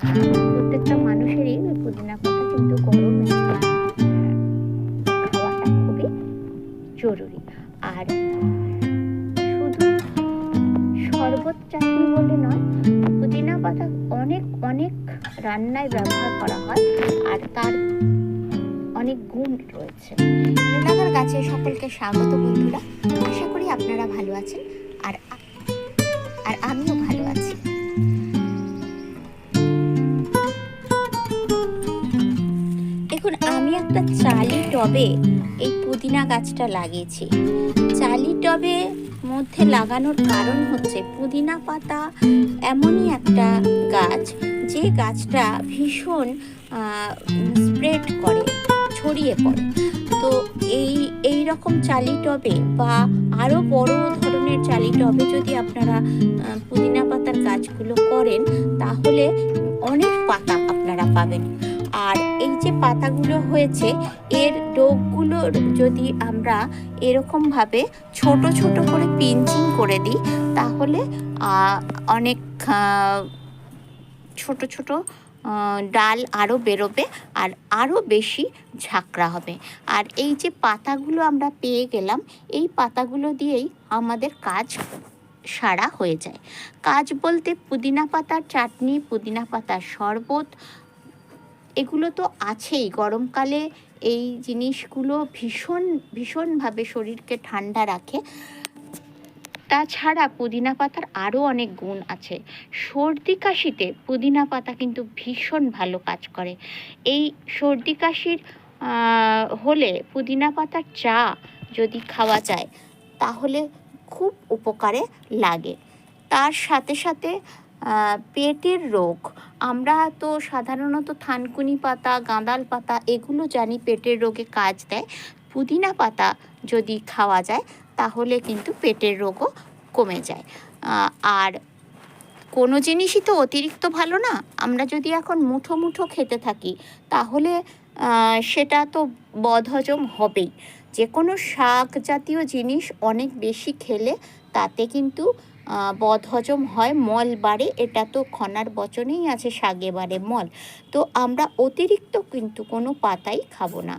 প্রত্যেকটা মানুষেরই পুদিনা পাতা কিন্তু গরমে খাওয়াটা খুবই জরুরি। আর শুধু শরবত চাটনি বলে নয়, পুদিনা পাতা অনেক অনেক রান্নায় ব্যবহার করা হয় আর তার অনেক গুণ রয়েছে। লীলাগার গাছে সকলকে স্বাগত বন্ধুরা। আশা করি আপনারা ভালো আছেন। টবে এই পুদিনা গাছটা লাগিয়েছি। চালি টবে মধ্যে লাগানোর কারণ হচ্ছে পুদিনা পাতা এমনই একটা গাছ, যে গাছটা ভীষণ স্প্রেড করে, ছড়িয়ে পড়ে। তো এই এই রকম চালি টবে বা আরও বড় ধরনের চালি টবে যদি আপনারা পুদিনা পাতার গাছগুলো করেন, তাহলে অনেক পাতা আপনারা পাবেন। আর এই যে পাতাগুলো হয়েছে, এর ডোকগুলোর যদি আমরা এরকমভাবে ছোট ছোট করে পিঞ্চিং করে দিই, তাহলে অনেক ছোট ছোট ডাল আরও বেরোবে আর আরও বেশি ঝাঁকড়া হবে। আর এই যে পাতাগুলো আমরা পেয়ে গেলাম, এই পাতাগুলো দিয়েই আমাদের কাজ সারা হয়ে যায়। কাজ বলতে পুদিনা পাতার চাটনি, পুদিনা পাতার শরবত এগুলো তো আছেই। গরমকালে এই জিনিসগুলো ভীষণ, ভীষণভাবে শরীরকে ঠান্ডা রাখে। তাছাড়া পুদিনা পাতার আরও অনেক গুণ আছে। সর্দি কাশিতে পুদিনা পাতা কিন্তু ভীষণ ভালো কাজ করে। এই সর্দি কাশির হলে পুদিনা পাতার চা যদি খাওয়া যায়, তাহলে খুব উপকারে লাগে। তার সাথে সাথে পেটের রোগ। আমরা তো সাধারণত থানকুনি পাতা, গাঁদাল পাতা এগুলো জানি পেটের রোগে কাজ দেয়। পুদিনা পাতা যদি খাওয়া যায়, তাহলে কিন্তু পেটের রোগও কমে যায়। আর কোনো জিনিসই তো অতিরিক্ত ভালো না। আমরা যদি এখন মুঠো মুঠো খেতে থাকি, তাহলে সেটা তো বদহজম হবেই। যে কোনো শাক জাতীয় জিনিস অনেক বেশি খেলে তাতে কিন্তু বদহজম হয় মল বাড়ে এটা তো খনার বচনেই আছে শাগে বাড়ে মল। তো আমরা অতিরিক্ত কিন্তু কোনো পাতাই খাব না।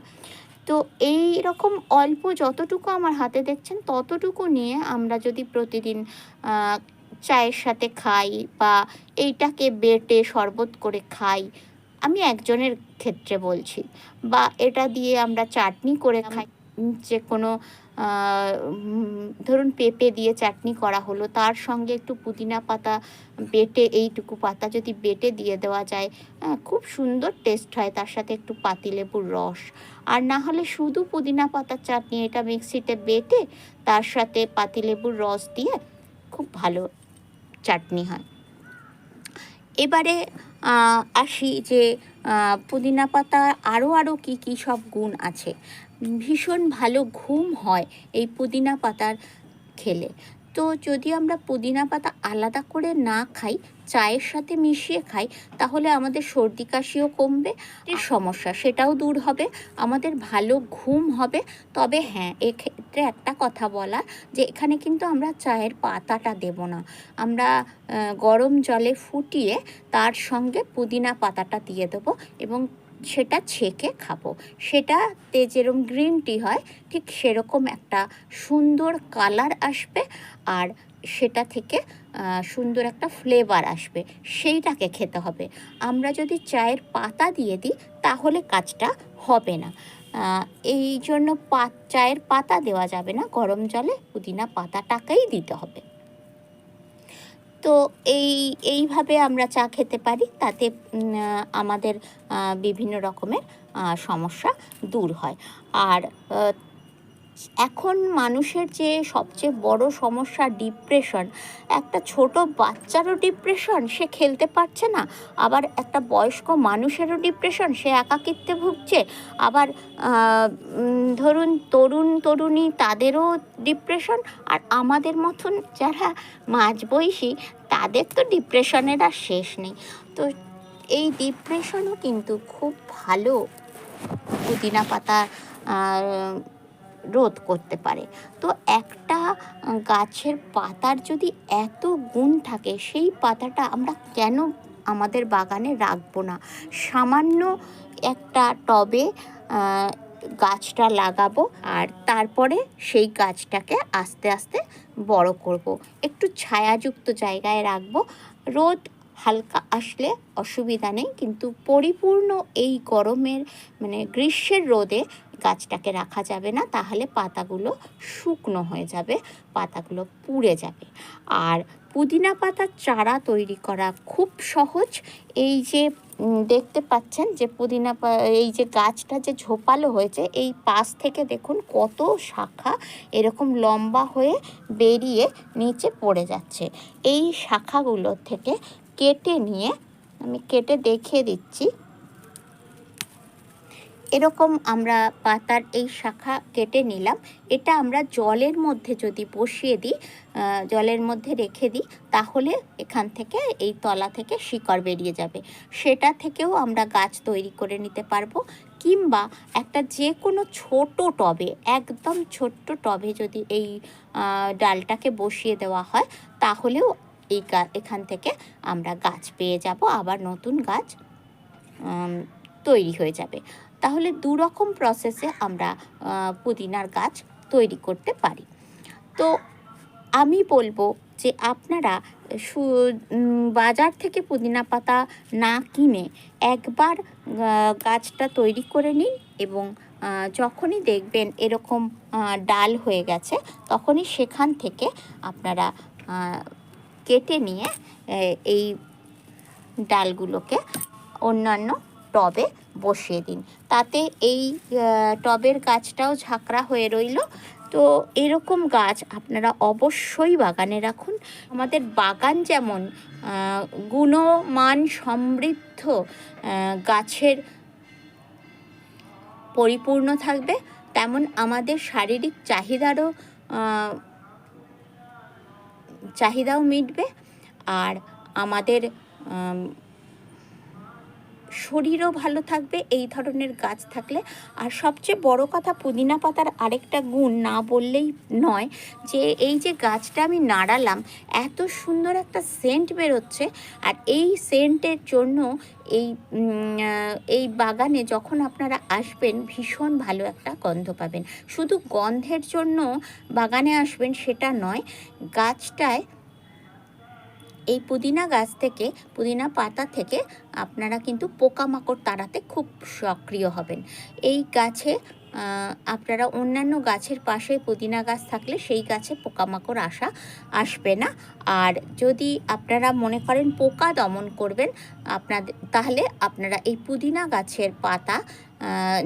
তো এই রকম অল্প যতটুকু আমার হাতে দেখছেন ততটুকু নিয়ে আমরা যদি প্রতিদিন চায়ের সাথে খাই বা এইটাকে বেটে শরবত করে খাই আমি একজনের ক্ষেত্রে বলছি বা এটা দিয়ে আমরা চাটনি করে খাই। যে কোনো ধরুন পেঁপে দিয়ে চাটনি করা হলো, তার সঙ্গে একটু পুদিনা পাতা বেটে, এইটুকু পাতা যদি বেটে দিয়ে দেওয়া যায় খুব সুন্দর টেস্ট হয়, তার সাথে একটু পাতিলেবুর রস। আর না হলে শুধু পুদিনা পাতার চাটনি, এটা মিক্সিতে বেটে, তার সাথে পাতিলেবুর রস দিয়ে খুব ভালো চাটনি হয়। এবারে আসি যে পুদিনা পাতা আরও আরও কী কী সব গুণ আছে। ভীষণ ভালো ঘুম হয় এই পুদিনা পাতার খেলে। তো যদি আমরা পুদিনা পাতা আলাদা করে না খাই, চায়ের সাথে মিশিয়ে খাই, তাহলে আমাদের সর্দি কাশিও কমবে সমস্যা সেটাও দূর হবে, আমাদের ভালো ঘুম হবে। তবে হ্যাঁ এক্ষেত্রে একটা কথা বলা যে এখানে কিন্তু আমরা চায়ের পাতাটা দেব না। আমরা গরম জলে ফুটিয়ে তার সঙ্গে পুদিনা পাতাটা দিয়ে দেবো এবং সেটা ছেঁকে খাব। সেটাতে যেরকম গ্রিন টি হয়, ঠিক সেরকম একটা সুন্দর কালার আসবে আর সেটা থেকে সুন্দর একটা ফ্লেভার আসবে। সেইটাকে খেতে হবে। আমরা যদি চায়ের পাতা দিয়ে দিই, তাহলে কাজটা হবে না। এই জন্য পা, চায়ের পাতা দেওয়া যাবে না, গরম জলে পুদিনা পাতাটাকেই দিতে হবে। তো এই, এইভাবে আমরা চা খেতে পারি, তাতে আমাদের বিভিন্ন রকমের সমস্যা দূর হয়। আর এখন মানুষের যে সবচেয়ে বড় সমস্যা ডিপ্রেশন একটা ছোট বাচ্চারও ডিপ্রেশন সে খেলতে পারছে না। আবার একটা বয়স্ক মানুষেরও ডিপ্রেশন সে একাকিত্বে ভুগছে। আবার ধরুন তরুণ, তরুণী, তাদেরও ডিপ্রেশন আর আমাদের মতন যারা মাঝবয়সী, তাদের তো ডিপ্রেশনের আর শেষ নেই। তো এই ডিপ্রেশনও কিন্তু খুব ভালো। পুদিনা পাতা রোধ করতে পারে। তো একটা গাছের পাতার যদি এত গুণ থাকে, সেই পাতাটা আমরা কেন আমাদের বাগানে রাখব না? সামান্য একটা টবে গাছটা লাগাবো আর তারপরে সেই গাছটাকে আস্তে আস্তে বড় করব। একটু ছায়াযুক্ত জায়গায় রাখব। রোদ হালকা আসলে অসুবিধা নেই, কিন্তু পরিপূর্ণ এই গরমের মানে গ্রীষ্মের রোদে গাছটাকে রাখা যাবে না, তাহলে পাতাগুলো শুকনো হয়ে যাবে, পাতাগুলো পুড়ে যাবে। আর পুদিনা পাতার চারা তৈরি করা খুব সহজ। এই যে দেখতে পাচ্ছেন যে পুদিনা এই যে গাছটা যে ঝোপালো হয়েছে, এই পাশ থেকে দেখুন কত শাখা এরকম লম্বা হয়ে বেরিয়ে নিচে পড়ে যাচ্ছে। এই শাখাগুলো থেকে কেটে নিয়ে, আমি কেটে দেখিয়ে দিচ্ছি এরকম আমরা পাতার এই শাখা কেটে নিলাম। এটা আমরা জলের মধ্যে যদি বসিয়ে দিই জলের মধ্যে রেখে দিই, তাহলে এখান থেকে এই তলা থেকে শিকড় বেরিয়ে যাবে। সেটা থেকেও আমরা গাছ তৈরি করে নিতে পারব কিংবা একটা যে কোনো ছোট টবে, একদম ছোট্ট টবে যদি এই ডালটাকে বসিয়ে দেওয়া হয়, তাহলেও এই এখান থেকে আমরা গাছ পেয়ে যাব। আবার নতুন গাছ তৈরি হয়ে যাবে। তাহলে দু রকম প্রসেসে আমরা পুদিনার গাছ তৈরি করতে পারি। তো আমি বলব যে আপনারা বাজার থেকে পুদিনা পাতা না কিনে একবার গাছটা তৈরি করে নিন এবং যখনই দেখবেন এরকম ডাল হয়ে গেছে, তখনই সেখান থেকে আপনারা কেটে নিয়ে এই ডালগুলোকে অন্যান্য টবে বসিয়ে দিন। তাতে এই টবের গাছটাও ঝাঁকড়া হয়ে রইল। তো এরকম গাছ আপনারা অবশ্যই বাগানে রাখুন। আমাদের বাগান যেমন গুণমান সমৃদ্ধ গাছের পরিপূর্ণ থাকবে, তেমন আমাদের শারীরিক চাহিদারও চাহিদাও মিটবে। আর আমাদের শরীরও ভালো থাকবে, এই ধরনের গাছ থাকলে। আর সবচেয়ে বড় কথা পুদিনা পাতার আরেকটা গুণ না বললেই নয় যে, এই যে গাছটা আমি নাড়ালাম, এত সুন্দর একটা সেন্ট বেরোচ্ছে। আর এই সেন্টের জন্য এই এই বাগানে যখন আপনারা আসবেন, ভীষণ ভালো একটা গন্ধ পাবেন। শুধু গন্ধের জন্য বাগানে আসবেন সেটা নয়, গাছটায় এই পুদিনা গাছ থেকে, পুদিনা পাতা থেকে আপনারা কিন্তু পোকামাকড় তাড়াতে খুব সক্রিয় হবেন। এই গাছে আপনারা অন্যান্য গাছের পাশে পুদিনা গাছ থাকলে সেই গাছে পোকামাকড় আসা, আসবে না। আর যদি আপনারা মনে করেন পোকা দমন করবেন আপনাদের তাহলে আপনারা এই পুদিনা গাছের পাতা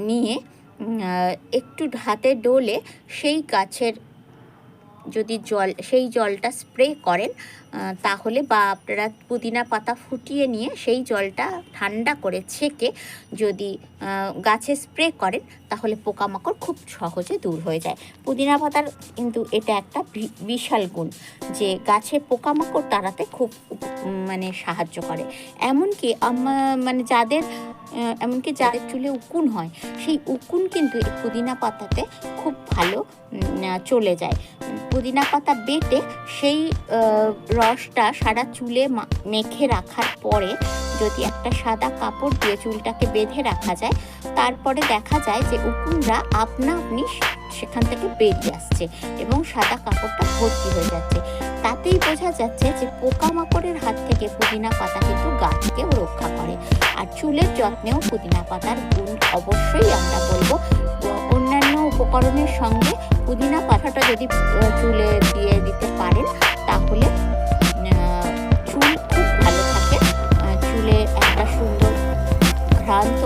নিয়ে একটু হাতে ডোলে সেই গাছের যদি জল, সেই জলটা স্প্রে করেন তাহলে বা আপনারা পুদিনা পাতা ফুটিয়ে নিয়ে সেই জলটা ঠান্ডা করে ছেঁকে যদি গাছে স্প্রে করেন, তাহলে পোকামাকড় খুব সহজে দূর হয়ে যায়। পুদিনা পাতার কিন্তু এটা একটা বিশাল গুণ যে গাছে পোকামাকড় তাড়াতে খুব মানে সাহায্য করে। এমনকি মানে যাদের এমনকি যাদের চুলে উকুন হয়, সেই উকুন কিন্তু এই পুদিনা পাতাতে খুব ভালো চলে যায়। পুদিনা পাতা বেটে সেই রসটা সারা চুলে মেখে রাখার পরে যদি একটা সাদা কাপড় দিয়ে চুলটাকে বেঁধে রাখা যায়, তারপরে দেখা যায় যে উকুনরা আপনা আপনি সেখান থেকে বেরিয়ে আসছে এবং সাদা কাপড়টা ভর্তি হয়ে যাচ্ছে। তাতেই বোঝা যাচ্ছে যে পোকামাকড়ের হাত থেকে পুদিনা পাতা কিন্তু গাছকেও রক্ষা করে। আর চুলের যত্নেও পুদিনা পাতার গুণ অবশ্যই আমরা বলব। উপকরণের সঙ্গে পুদিনা পাতাটা যদি চুলে দিয়ে দিতে পারেন, তাহলে চুল খুব ভালো থাকে। চুলে একটা সুন্দর ভ্রান্ত